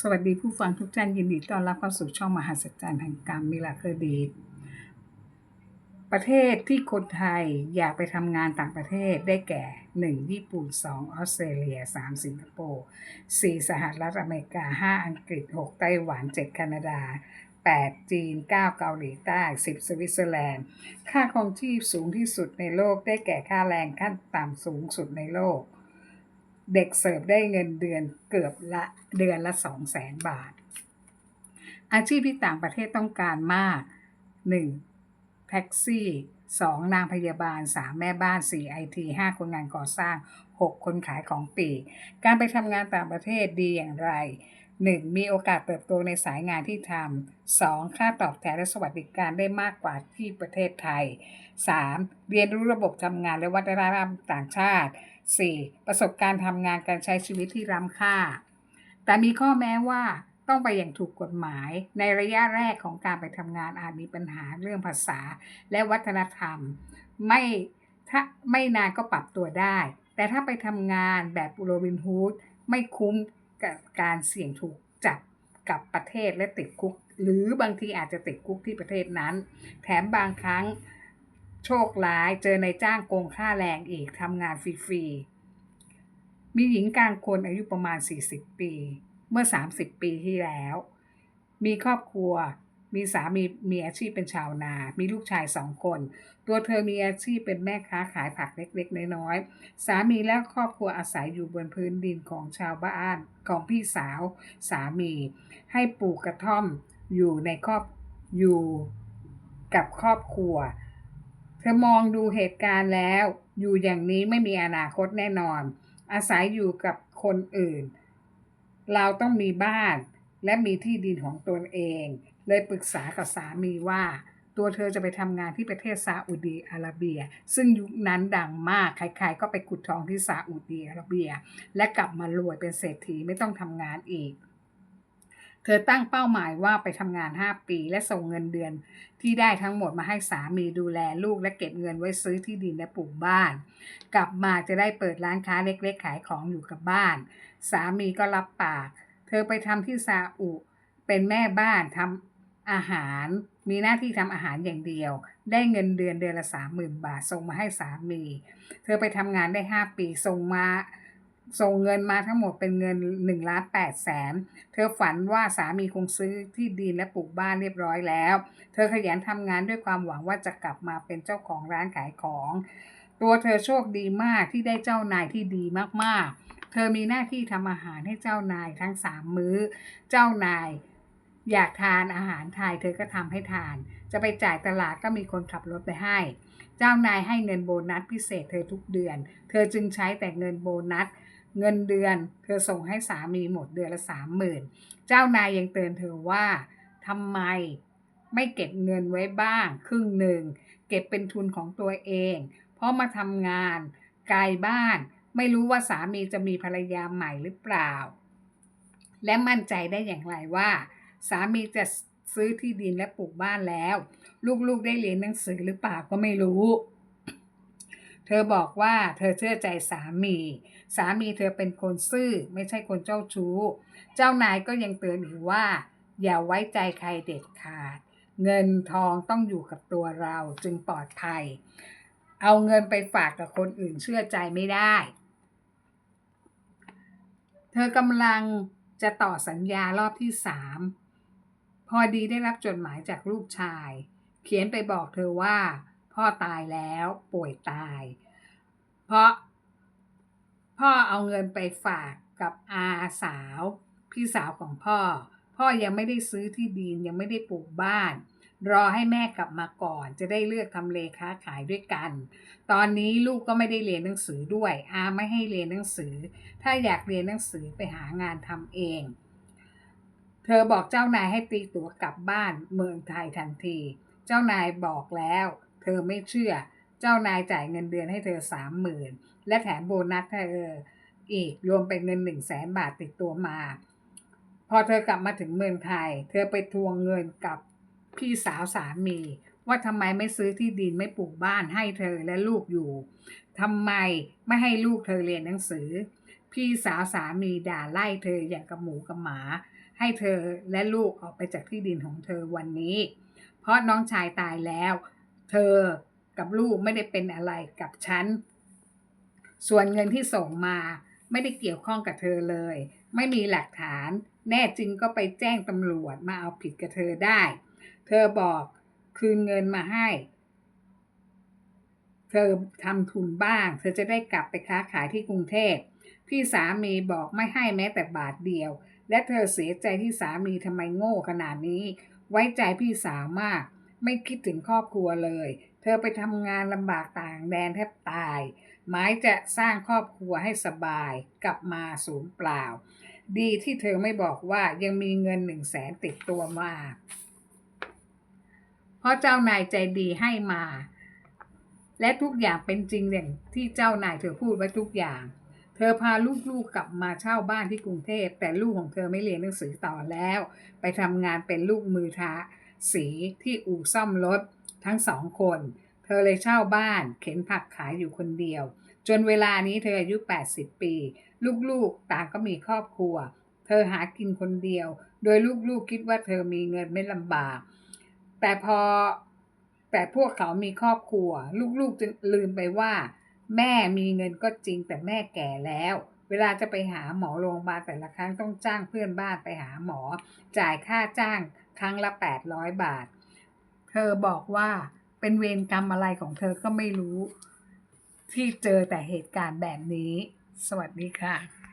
สวัสดีผู้ฟังทุกท่านยินดีต้อนรับเข้าสู่ช่องมหัศจรรย์แห่งกรรมมิลาเคอร์ดีประเทศที่คนไทยอยากไปทำงานต่างประเทศได้แก่ 1. ญี่ปุ่น 2. ออสเตรเลีย 3. สิงคโปร์ 4. สหรัฐอเมริกา 5. อังกฤษ 6. ไต้หวัน 7. แคนาดา 8. จีน 9. เกาหลีใต้ 10. สวิตเซอร์แลนด์ ค่าครองชีพสูงที่สุดในโลกได้แก่ค่าแรงขั้นต่ำสูงสุดในโลก เด็กเสิร์ฟได้เงินเดือนเกือบละเดือนละ2 0 0แสนบาท อาชีพที่ต่างประเทศต้องการมาก 1. แท็กซี่ 2. นางพยาบาล 3. แม่บ้าน 4. ไอที 5. คนงานก่อสร้าง 6. คนขายของปีกการไปทำงานต่างประเทศดีอย่างไร 1. มีโอกาสเติบโตในสายงานที่ทำ 2. ค่าตอบแทนและสวัสดิการได้มากกว่าที่ประเทศไทย 3. เรียนรู้ระบบทำงานและวัฒนธรรมต่างชาติ 4. ประสบการณ์ทำงานการใช้ชีวิตที่ล้ำค่า แต่มีข้อแม้ว่าต้องไปอย่างถูกกฎหมาย ในระยะแรกของการไปทำงานอาจมีปัญหาเรื่องภาษาและวัฒนธรรม ไม่ถ้าไม่นานก็ปรับตัวได้ แต่ถ้าไปทำงานแบบโรบินฮูดไม่คุ้มกับการเสี่ยงถูกจับกับประเทศและติดคุก หรือบางทีอาจจะติดคุกที่ประเทศนั้น แถมบางครั้ง โชคร้ายเจอในจ้างโกงค่าแรงอีกทำงานฟรีๆ มีหญิงกลางคนอายุประมาณ 40 ปี เมื่อ 30 ปีที่แล้ว มีครอบครัว มีสามีมีอาชีพเป็นชาวนา มีลูกชายสองคน ตัวเธอมีอาชีพเป็นแม่ค้าขายผักเล็กๆ น้อยๆ สามีและครอบครัวอาศัยอยู่บนพื้นดินของชาวบ้านของพี่สาว สามี ให้ปลูกกระท่อมอยู่ในครอบอยู่กับครอบครัว ธอมองดูเหตุการณ์แล้ว อยู่อย่างนี้ไม่มีอนาคตแน่นอน อาศัยอยู่กับคนอื่น เราต้องมีบ้านและมีที่ดินของตนเอง เลยปรึกษากับสามีว่า ตัวเธอจะไปทำงานที่ประเทศซาอุดีอาระเบีย ซึ่งยุคนั้นดังมาก ใครๆก็ไปขุดทองที่ซาอุดีอาระเบีย และกลับมารวยเป็นเศรษฐีไม่ต้องทำงานอีก เธอตั้งเป้าหมายว่าไปทำงาน 5 ปี และส่งเงินเดือนที่ได้ทั้งหมดมาให้สามีดูแลลูกและเก็บเงินไว้ซื้อที่ดินและปลูกบ้าน กลับมาจะได้เปิดร้านค้าเล็กๆ ขายของอยู่กับบ้าน สามีก็รับปาก เธอไปทำที่ซาอุ เป็นแม่บ้านทำอาหาร มีหน้าที่ทำอาหารอย่างเดียว ได้เงินเดือนเดือนละสามหมื่นบาทส่งมาให้สามี เธอไปทำงานได้ห้าปีส่งมา ส่งเงินมาทั้งหมดเป็นเงิน1นึ่งล้านแปดแสน เธอฝันว่าสามีคงซื้อที่ดินและปลูกบ้านเรียบร้อยแล้ว เธอขยันทำงานด้วยความหวังว่าจะกลับมาเป็นเจ้าของร้านขายของ ตัวเธอโชคดีมากที่ได้เจ้านายที่ดีมากๆ เธอมีหน้าที่ทำอาหารให้เจ้านายทั้งสามมื้อ เจ้านายอยากทานอาหารไทย เธอก็ทำให้ทาน จะไปจ่ายตลาดก็มีคนขับรถไปให้ เจ้านายให้เงินโบนัสพิเศษเธอทุกเดือน เธอจึงใช้แต่เงินโบนัส เงินเดือน เธอส่งให้สามีหมดเดือนละสามหมื่นเจ้านายยังเตือนเธอว่าทำไมไม่เก็บเงินไว้บ้าง ครึ่งหนึ่ง เก็บเป็นทุนของตัวเอง เพราะมาทำงานไกลบ้าน ไม่รู้ว่าสามีจะมีภรรยาใหม่หรือเปล่า และมั่นใจได้อย่างไรว่า สามีจะซื้อที่ดินและปลูกบ้านแล้ว ลูกๆได้เรียนหนังสือหรือเปล่าก็ไม่รู้ เธอบอกว่าเธอเชื่อใจสามี สามีเธอเป็นคนซื่อไม่ใช่คนเจ้าชู้ เจ้านายก็ยังเตือนอีกว่า อย่าไว้ใจใครเด็ดขาด เงินทองต้องอยู่กับตัวเราจึงปลอดภัย เอาเงินไปฝากกับคนอื่นเชื่อใจไม่ได้ เธอกำลังจะต่อสัญญารอบที่สามพอดีได้รับจดหมายจากลูกชาย เขียนไปบอกเธอว่า พ่อตายแล้วป่วยตาย เพราะพ่อเอาเงินไปฝากกับอาสาว พี่สาวของพ่อ พ่อยังไม่ได้ซื้อที่ดินยังไม่ได้ปลูกบ้าน รอให้แม่กลับมาก่อน จะได้เลือกทำเลค้าขายด้วยกัน ตอนนี้ลูกก็ไม่ได้เรียนหนังสือด้วย อาไม่ให้เรียนหนังสือ ถ้าอยากเรียนหนังสือไปหางานทำเอง เธอบอกเจ้านายให้ตีตั๋วกลับบ้านเมืองไทยทันที เจ้านายบอกแล้ว เธอไม่เชื่อ เจ้านายจ่ายเงินเดือนให้เธอสามหมื่นและแถมโบนัสเธออีกรวมเป็นเงินหนึ่งแสนบาทติดตัวมา พอเธอกลับมาถึงเมืองไทย เธอไปทวงเงินกับพี่สาวสามี ว่าทำไมไม่ซื้อที่ดินไม่ปลูกบ้านให้เธอและลูกอยู่ทำไมไม่ให้ลูกเธอเรียนหนังสือพพี่สาวสามีด่าไล่เธออย่างกับหมูกับหมา ให้เธอและลูกออกไปจากที่ดินของเธอวันนี้ เพราะน้องชายตายแล้ว เธอกับลูกไม่ได้เป็นอะไรกับฉัน ส่วนเงินที่ส่งมาไม่ได้เกี่ยวข้องกับเธอเลย ไม่มีหลักฐาน แน่จริงก็ไปแจ้งตำรวจมาเอาผิดกับเธอได้ เธอบอกคืนเงินมาให้ เธอทำทุนบ้าง เธอจะได้กลับไปค้าขายที่กรุงเทพพี่สามีบอกไม่ให้แม้แต่บาทเดียว และเธอเสียใจที่สามีทำไมโง่ขนาดนี้ ไว้ใจพี่สาวมาก ไม่คิดถึงครอบครัวเลย เธอไปทำงานลำบากต่างแดนแทบตาย หมายจะสร้างครอบครัวให้สบายกลับมาศูนย์เปล่า ดีที่เธอไม่บอกว่ายังมีเงินหนึ่งแสนติดตัวมาเพราะเจ้านายใจดีให้มา และทุกอย่างเป็นจริงอย่างที่เจ้านายเธอพูดไว้ทุกอย่างเธอพาลูกๆกลับมาเช่าบ้านที่กรุงเทพ แต่ลูกของเธอไม่เรียนหนังสือต่อแล้ว ไปทำงานเป็นลูกมือทา สีที่อู่ซ่อมรถทั้งสองคน เธอเลยเช่าบ้าน เข็นผักขายอยู่คนเดียว จนเวลานี้เธออายุ 80 ปี ลูกๆต่างก็มีครอบครัว เธอหากินคนเดียว โดยลูกๆคิดว่าเธอมีเงินไม่ลำบาก แต่พอแต่พวกเขามีครอบครัว ลูกๆจึงลืมไปว่า แม่มีเงินก็จริงแต่แม่แก่แล้ว วลาจะไปหาหมอโรงพยาบาลแต่ละครั้งต้องจ้างเพื่อนบ้านไปหาหมอ จ่ายค่าจ้างครั้งละ 800 บาท เธอบอกว่าเป็นเวรกรรมอะไรของเธอก็ไม่รู้ ที่เจอแต่เหตุการณ์แบบนี้ สวัสดีค่ะ